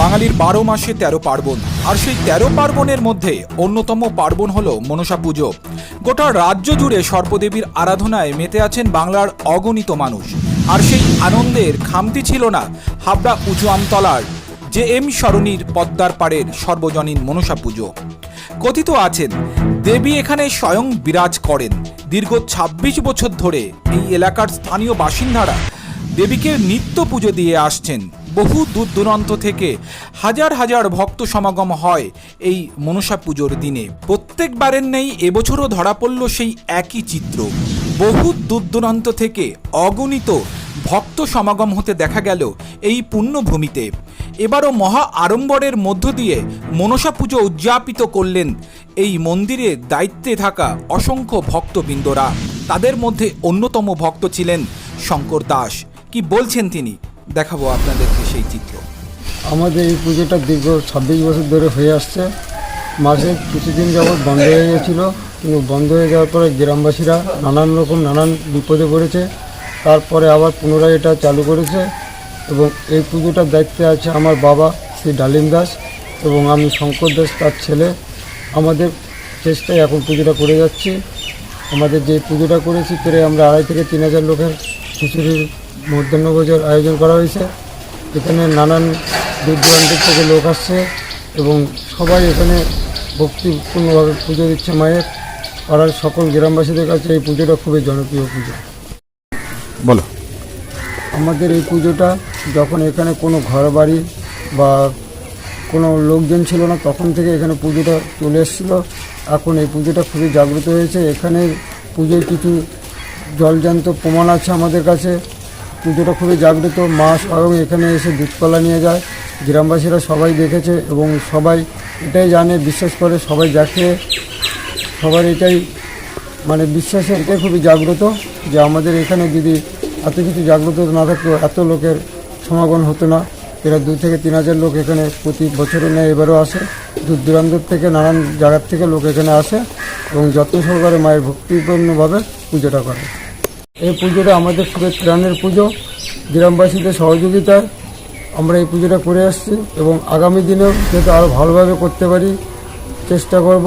বাঙালির বারো মাসে তেরো পার্বণ। আর সেই তেরো পার্বণের মধ্যে অন্যতম পার্বণ হল মনসা পুজো। গোটা রাজ্য জুড়ে সর্পদেবীর আরাধনায় মেতে আছেন বাংলার অগণিত মানুষ। আর সেই আনন্দের খামতি ছিল না হাবড়া উঁচু আমতলার জে এম সরণির পদ্মার পাড়ের সর্বজনীন মনসা পুজো। কথিত আছেন, দেবী এখানে স্বয়ং বিরাজ করেন। দীর্ঘ ২৬ বছর ধরে এই এলাকার স্থানীয় বাসিন্দারা দেবীকে নিত্য পুজো দিয়ে আসছেন। বহু দূর দূরান্ত থেকে হাজার হাজার ভক্ত সমাগম হয় এই মনসা পুজোর দিনে। প্রত্যেকবারের নেই, এবছরও ধরা পড়ল সেই একই চিত্র। বহু দূর দূরান্ত থেকে অগণিত ভক্ত সমাগম হতে দেখা গেল এই পুণ্যভূমিতে এবারও মহা আড়ম্বরের মধ্য দিয়ে মনসা পুজো উদযাপিত করলেন এই মন্দিরের দায়িত্বে থাকা অসংখ্য ভক্তবৃন্দরা। তাদের মধ্যে অন্যতম ভক্ত ছিলেন শঙ্কর দাস। কি বলছেন তিনি? দেখাবো আপনাদেরকে সেই চিত্র। আমাদের এই পুজোটা দীর্ঘ ছাব্বিশ বছর ধরে হয়ে আসছে। মাঝে কিছুদিন যাবৎ বন্ধ হয়ে গেছিল, কিন্তু বন্ধ হয়ে যাওয়ার পরে গ্রামবাসীরা নানান রকম নানান বিপদে পড়েছে। তারপরে আবার পুনরায় এটা চালু করেছে এবং এই পুজোটার দায়িত্বে আছে আমার বাবা শ্রী ডালিম দাস এবং আমি শঙ্কর দাস তার ছেলে। আমাদের চেষ্টায় এখন পুজোটা করে যাচ্ছি। আমাদের যে পুজোটা করেছি, প্রায় আমরা আড়াই থেকে তিন হাজার লোকের খিচুড়ির মধ্যাহ্নভোজের আয়োজন করা হয়েছে। এখানে নানান দূর দূরান্ত থেকে লোক আসছে এবং সবাই এখানে ভক্তিপূর্ণভাবে পুজো দিচ্ছে মায়ের। পাড়ার সকল গ্রামবাসীদের কাছে এই পুজোটা খুবই জনপ্রিয় পুজো। বলো। আমাদের এই পুজোটা যখন এখানে কোনো ঘর বাড়ি বা কোনো লোকজন ছিল না তখন থেকে এখানে পুজোটা চলে এসেছিল। এখন এই পুজোটা খুবই জাগ্রত হয়েছে। এখানে পুজোর কিছু জলজান্ত প্রমাণ আছে আমাদের কাছে। পুজোটা খুবই জাগ্রত। মা স্বয়ং এখানে এসে দুধকলা নিয়ে যায়। গ্রামবাসীরা সবাই দেখেছে এবং সবাই এটাই জানে, বিশ্বাস করে সবাই দেখে সবার এটাই মানে বিশ্বাসের এটাই খুবই জাগ্রত যে আমাদের এখানে যদি এত কিছু জাগ্রত না থাকতো, এত লোকের সমাগম হতো না। এরা দু থেকে তিন হাজার লোক এখানে প্রতি বছরে নেয় এবারও আসে। দূর দূরান্ত থেকে নানান জায়গার থেকে লোক এখানে আসে এবং যত্ন সহকারে মায়ের ভক্তিপূর্ণভাবে পুজোটা করে। এই পুজোটা আমাদের খুবই ত্রাণের পুজো। গ্রামবাসীদের সহযোগিতায় আমরা এই পুজোটা করে আসছি এবং আগামী দিনেও যাতে আরও ভালোভাবে করতে পারি, চেষ্টা করব।